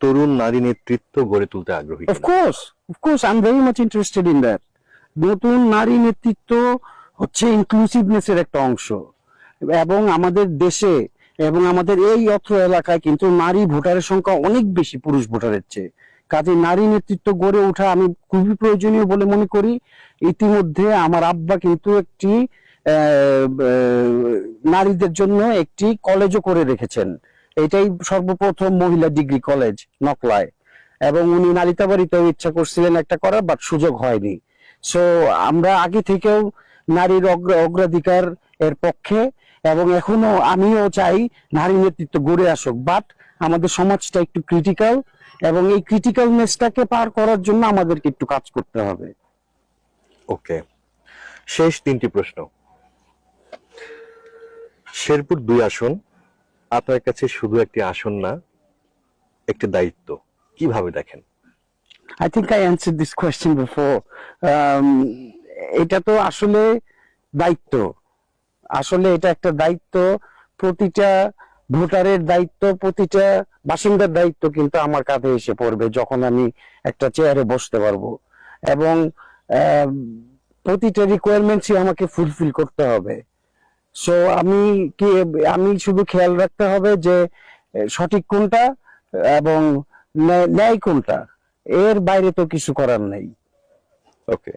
তরুণ নারী নেতৃত্ব গড়ে তুলতে আগ্রহী of course of course I am very much interested in that নতুন নারী নেতৃত্ব হচ্ছে ইনক্লুসিভনেস এর একটা অংশ। এবং আমাদের দেশে এবং আমাদের এই অত্র এলাকায় কিন্তু নারী ভোটারের সংখ্যা অনেক বেশি, পুরুষ ভোটারের চেয়ে। কাজে নারী নেতৃত্ব গড়ে ওঠা আমি খুবই প্রয়োজনীয় বলে মনে করি। ইতিমধ্যে আমার আব্বা কিন্তু একটি নারীদের জন্য একটি কলেজও করে রেখেছেন। এটাই সর্বপ্রথম মহিলা ডিগ্রি কলেজ, নকলায়। এবং উনি নালিতাবাড়িতেও ইচ্ছা করছিলেন একটা করার বাট সুযোগ হয়নি। সো আমরা আগে থেকেও নারীর অগ্র- অগ্রাধিকার এর পক্ষে, এবং এখনও আমিও চাই নারী নেতৃত্ব গড়ে আসুক। বাট আমাদের সমাজটা একটু ক্রিটিক্যাল এবং এই ক্রিটিক্যালনেসটাকে পার করার জন্য আমাদেরকে একটু কাজ করতে হবে। ওকে। শেষ তিনটি প্রশ্ন। শেরপুর দুই আসন আপনার কাছে শুধু একটি আসন না একটি দায়িত্ব। কীভাবে দেখেন? I think I answer this question before Um, এটা তো আসলে দায়িত্ব। আসলে এটা একটা দায়িত্ব প্রতিটা ভোটারের দায়িত্ব প্রতিটা বাসিন্দার দায়িত্ব কিন্তু আমার কাঁধে এসে পড়বে যখন আমি একটা চেয়ারে বসতে পারব। এবং আম, প্রতিটা রিকোয়ারমেন্টসই আমাকে ফুলফিল করতে হবে। সো আমি কি, আমি শুধু খেয়াল রাখতে হবে যে সঠিক কোনটা এবং ন্যায়- কোনটা। এর বাইরে তো কিছু করার নেই। ওকে